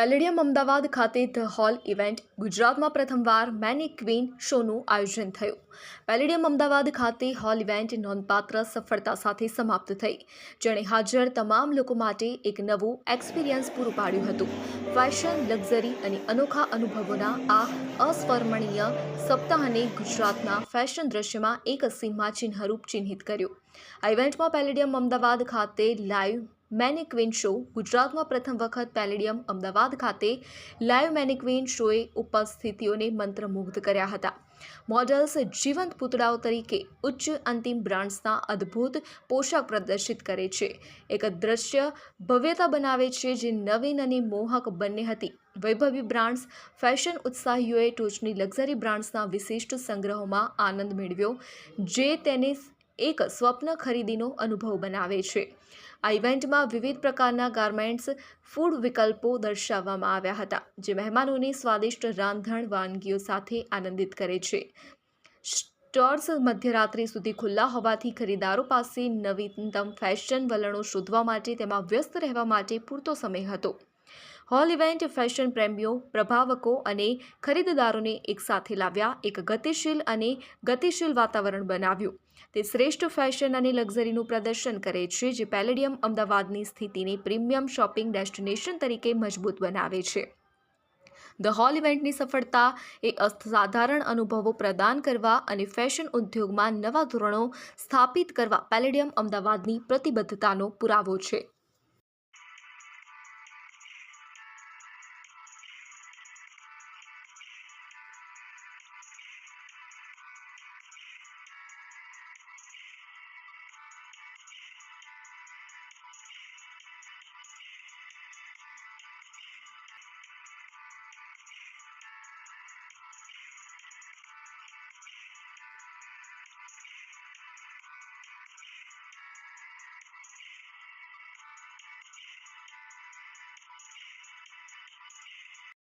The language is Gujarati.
પેલેડિયમ અમદાવાદ ખાતે ધ હોલ ઇવેન્ટ ગુજરાતમાં પ્રથમવાર મેની ક્વીન શોનું આયોજન થયું. પેલેડિયમ અમદાવાદ ખાતે હોલ ઇવેન્ટ નોંધપાત્ર સફળતા સાથે સમાપ્ત થઈ. જેણે હાજર તમામ લોકો માટે એક નવું એક્સપિરિયન્સ પૂરું પાડ્યું હતું. ફેશન, લક્ઝરી અને અનોખા અનુભવોના આ અસ્મરણીય સપ્તાહને ગુજરાતના ફેશન દ્રશ્યમાં એક સીમાચિહ્નરૂપ ચિહ્નિત કર્યું. આ ઇવેન્ટમાં પેલેડિયમ અમદાવાદ ખાતે લાઈવ મેનિક્વિન શો ગુજરાતમાં પ્રથમ વખત પેલેડિયમ અમદાવાદ ખાતે લાઈવ મેનિક્વીન શોએ ઉપસ્થિતિઓને મંત્રમુગ્ધ કર્યા હતા. મોડલ્સ જીવંત પૂતળાઓ તરીકે ઉચ્ચ અંતિમ બ્રાન્ડ્સના અદ્ભુત પોશાક પ્રદર્શિત કરે છે. એક દ્રશ્ય ભવ્યતા બનાવે છે જે નવીન અને મોહક બંને હતી. વૈભવી બ્રાન્ડ્સ ફેશન ઉત્સાહીઓએ ટોચની લક્ઝરી બ્રાન્ડ્સના વિશિષ્ટ સંગ્રહોમાં આનંદ મેળવ્યો, જે તેને એક સ્વપ્ન ખરીદીનો અનુભવ બનાવે છે. આ ઇવેન્ટમાં વિવિધ પ્રકારના ગાર્મેન્ટ્સ, ફૂડ વિકલ્પો દર્શાવવામાં આવ્યા હતા, જે મહેમાનોને સ્વાદિષ્ટ રાંધણ વાનગીઓ સાથે આનંદિત કરે છે. સ્ટોર્સ મધ્યરાત્રિ સુધી ખુલ્લા હોવાથી ખરીદારો પાસે નવીનતમ ફેશન વલણો શોધવા માટે તેમાં વ્યસ્ત રહેવા માટે પૂરતો સમય હતો. હોલ ઇવેન્ટ, ફેશન પ્રેમીઓ, પ્રભાવકો અને ખરીદદારોને એકસાથે લાવ્યા, એક ગતિશીલ અને ગતિશીલ વાતાવરણ બનાવ્યું. તે શ્રેષ્ઠ ફેશન અને લક્ઝરીનું પ્રદર્શન કરે છે, જે પેલેડિયમ અમદાવાદની સ્થિતિને પ્રીમિયમ શોપિંગ ડેસ્ટિનેશન તરીકે મજબૂત બનાવે છે. ધ હોલ ઇવેન્ટની સફળતા એ અસાધારણ અનુભવો પ્રદાન કરવા અને ફેશન ઉદ્યોગમાં નવા ધોરણો સ્થાપિત કરવા પેલેડિયમ અમદાવાદની પ્રતિબદ્ધતાનો પુરાવો છે.